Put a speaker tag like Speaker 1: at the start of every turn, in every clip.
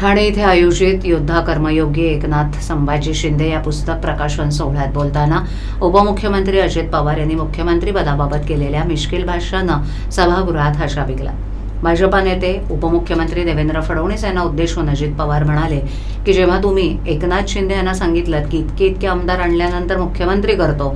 Speaker 1: ठाणे येथे आयोजित योद्धा कर्मयोगी एकनाथ संभाजी शिंदे या पुस्तक प्रकाशन सोहळ्यात बोलताना उपमुख्यमंत्री अजित पवार यांनी मुख्यमंत्री पदाबाबत केलेल्या मिश्किल भाषणानं सभागृहात हशा विकला. भाजपा नेते उपमुख्यमंत्री देवेंद्र फडणवीस यांना उद्देशून अजित पवार म्हणाले की जेव्हा तुम्ही एकनाथ शिंदे यांना सांगितलं की इतके इतके आमदार आणल्यानंतर मुख्यमंत्री करतो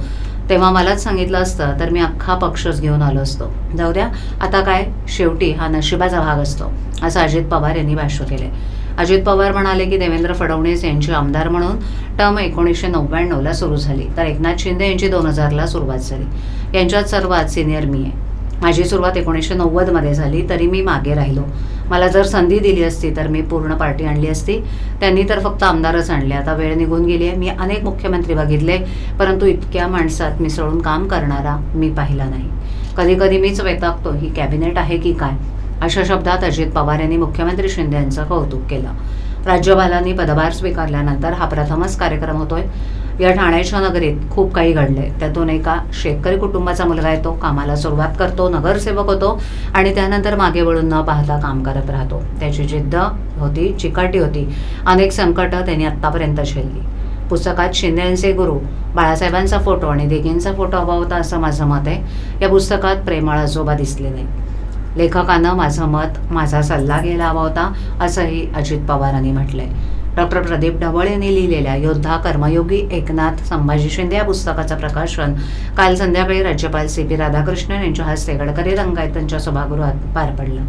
Speaker 1: तेव्हा मलाच सांगितलं असतं तर मी अख्खा पक्षच घेऊन आलो असतो. जाऊ द्या आता काय? शेवटी हा नशिबाचा भाग असतो असं अजित पवार यांनी भाष्य केले. अजित पवार म्हणाले की देवेंद्र फडणवीस यांची आमदार म्हणून टर्म एकोणीसशे नव्याण्णवला सुरू झाली. तर एकनाथ शिंदे यांची दोन हजारला सुरुवात झाली. यांच्यात सर्वात सिनियर मी आहे. माझी सुरुवात एकोणीसशे नव्वदमध्ये झाली तरी मी मागे राहिलो. मला जर संधी दिली असती तर मी पूर्ण पार्टी आणली असती. त्यांनी तर फक्त आमदारच आणले. आता वेळ निघून गेली आहे. मी अनेक मुख्यमंत्री बघितले परंतु इतक्या माणसात मिसळून काम करणारा मी पाहिला नाही. कधी कधी मीच वैतागतो ही कॅबिनेट आहे की काय? अशा शब्दात अजित पवार यांनी मुख्यमंत्री शिंदे यांचं कौतुक केलं. राज्यपालांनी पदभार स्वीकारल्यानंतर हा प्रथमच कार्यक्रम होतोय. या ठाण्याच्या नगरीत खूप काही घडलंय. त्यातून एका शेतकरी कुटुंबाचा मुलगा येतो कामाला सुरुवात करतो नगरसेवक होतो आणि त्यानंतर मागे वळून न पाहता काम करत राहतो. त्याची जिद्द होती चिकाटी होती. अनेक संकटं त्यांनी आत्तापर्यंत झेलली. पुस्तकात शिंदे यांचे गुरु बाळासाहेबांचा फोटो आणि देगींचा फोटो हवा होता असं माझं मत आहे. या पुस्तकात प्रेमळ आजोबा दिसले नाही लेखकानं माझं मत माझा सल्ला घ्यायला हवा होता असंही अजित पवारांनी म्हटलंय. डॉक्टर प्रदीप ढवळ यांनी लिहिलेल्या योद्धा कर्मयोगी एकनाथ संभाजी शिंदे या पुस्तकाचं प्रकाशन काल संध्याकाळी राज्यपाल सी पी राधाकृष्णन यांच्या हस्ते गडकरी रंगायतांच्या सभागृहात पार पडलं.